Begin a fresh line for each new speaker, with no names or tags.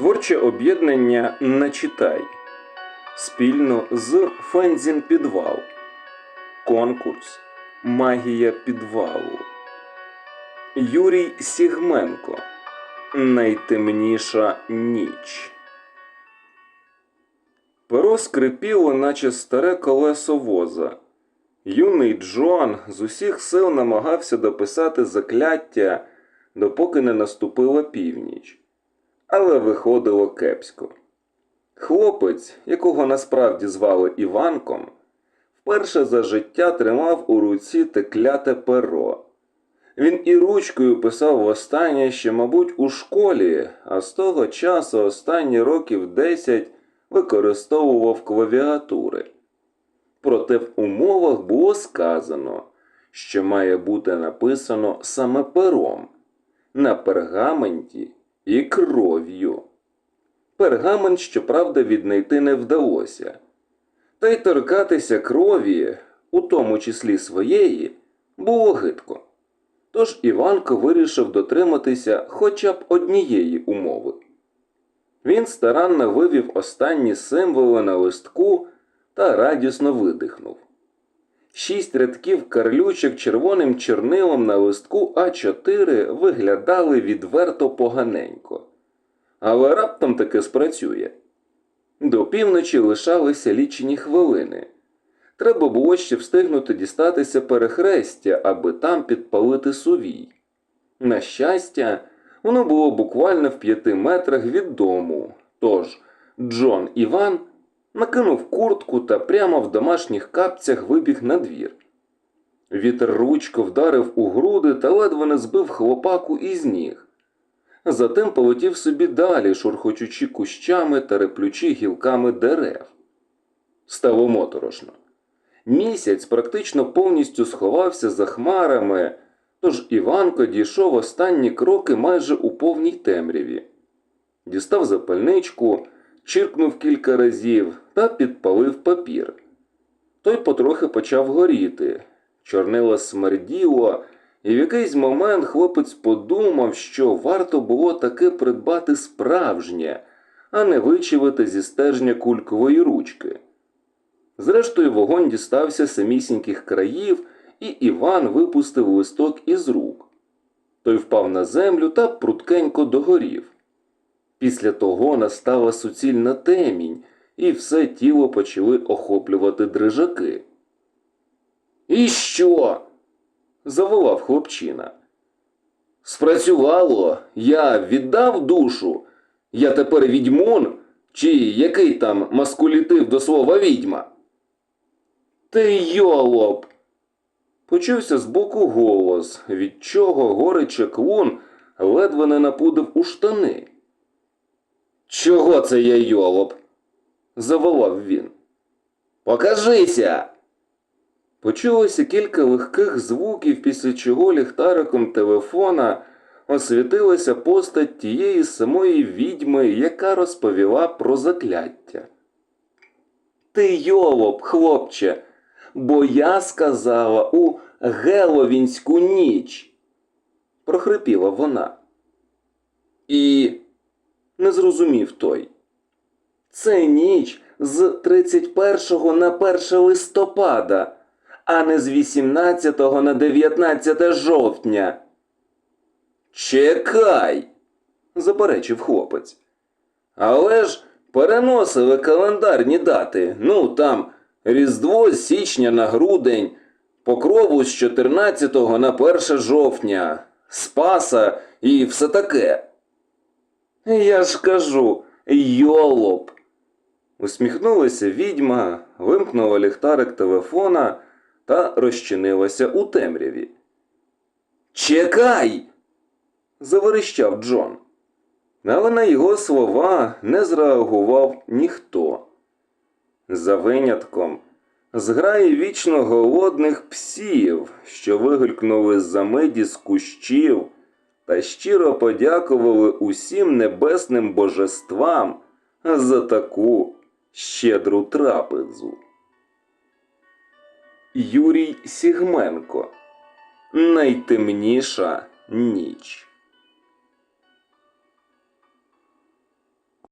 Творче об'єднання Начитай спільно з Фензін Підвал. Конкурс Магія підвалу. Юрій Сігменко. Найтемніша ніч. Перо скрипіло, наче старе колесо воза. Юний Джоан з усіх сил намагався дописати закляття, допоки не наступила північ. Але виходило кепсько. Хлопець, якого насправді звали Іванком, вперше за життя тримав у руці те кляте перо. Він і ручкою писав востаннє ще, мабуть, у школі, а з того часу останні років десять використовував клавіатури. Проте в умовах було сказано, що має бути написано саме пером на пергаменті і кров'ю. Пергамент, щоправда, віднайти не вдалося. Та й торкатися крові, у тому числі своєї, було гидко. Тож Іванко вирішив дотриматися хоча б однієї умови. Він старанно вивів останні символи на листку та радісно видихнув. Шість рядків карлючок червоним чорнилом на листку А4 виглядали відверто поганенько. Але раптом таки спрацює. До півночі лишалися лічені хвилини. Треба було ще встигнути дістатися перехрестя, аби там підпалити сувій. На щастя, воно було буквально в п'яти метрах від дому. Тож Джон Іван накинув куртку та прямо в домашніх капцях вибіг на двір. Вітер ручко вдарив у груди та ледве не збив хлопаку із ніг. Затим полетів собі далі, шурхочучи кущами та реплючи гілками дерев. Стало моторошно. Місяць практично повністю сховався за хмарами, тож Іванко дійшов останні кроки майже у повній темряві. Дістав запальничку, чиркнув кілька разів та підпалив папір. Той потрохи почав горіти. Чорнило смерділо, і в якийсь момент хлопець подумав, що варто було таки придбати справжнє, а не вичавити зі стержня кулькової ручки. Зрештою, вогонь дістався самісіньких країв, і Іван випустив листок із рук. Той впав на землю та пруткенько догорів. Після того настала суцільна темінь, і все тіло почали охоплювати дрижаки. І що? заволав хлопчина. Спрацювало, я віддав душу. Я тепер відьмун, чи який там маскулітив до слова відьма? Ти йолоп. Почувся збоку голос, від чого гориче клун ледве не напудив у штани. Чого це я йолоп? заволав він. Покажися. Почулося кілька легких звуків, після чого ліхтариком телефона освітилася постать тієї самої відьми, яка розповіла про закляття. Ти йолоп, хлопче, бо я сказала у Геловінську ніч, прохрипіла вона. І не зрозумів той. Це ніч з 31 на 1 листопада, а не з 18 на 19 жовтня. Чекай, заперечив хлопець. Але ж переносили календарні дати. Ну, там Різдво з січня на грудень, покрову з 14 на 1 жовтня, Спаса і все таке. Я ж кажу, йолоп. Усміхнулася відьма, вимкнула ліхтарик телефона та розчинилася у темряві. Чекай. заверещав Джон. Але на його слова не зреагував ніхто. За винятком зграї вічно голодних псів, що вигулькнули за миді з кущів та щиро подякували усім небесним божествам за таку щедру трапезу. Юрій Сігменко Найтемніша ніч.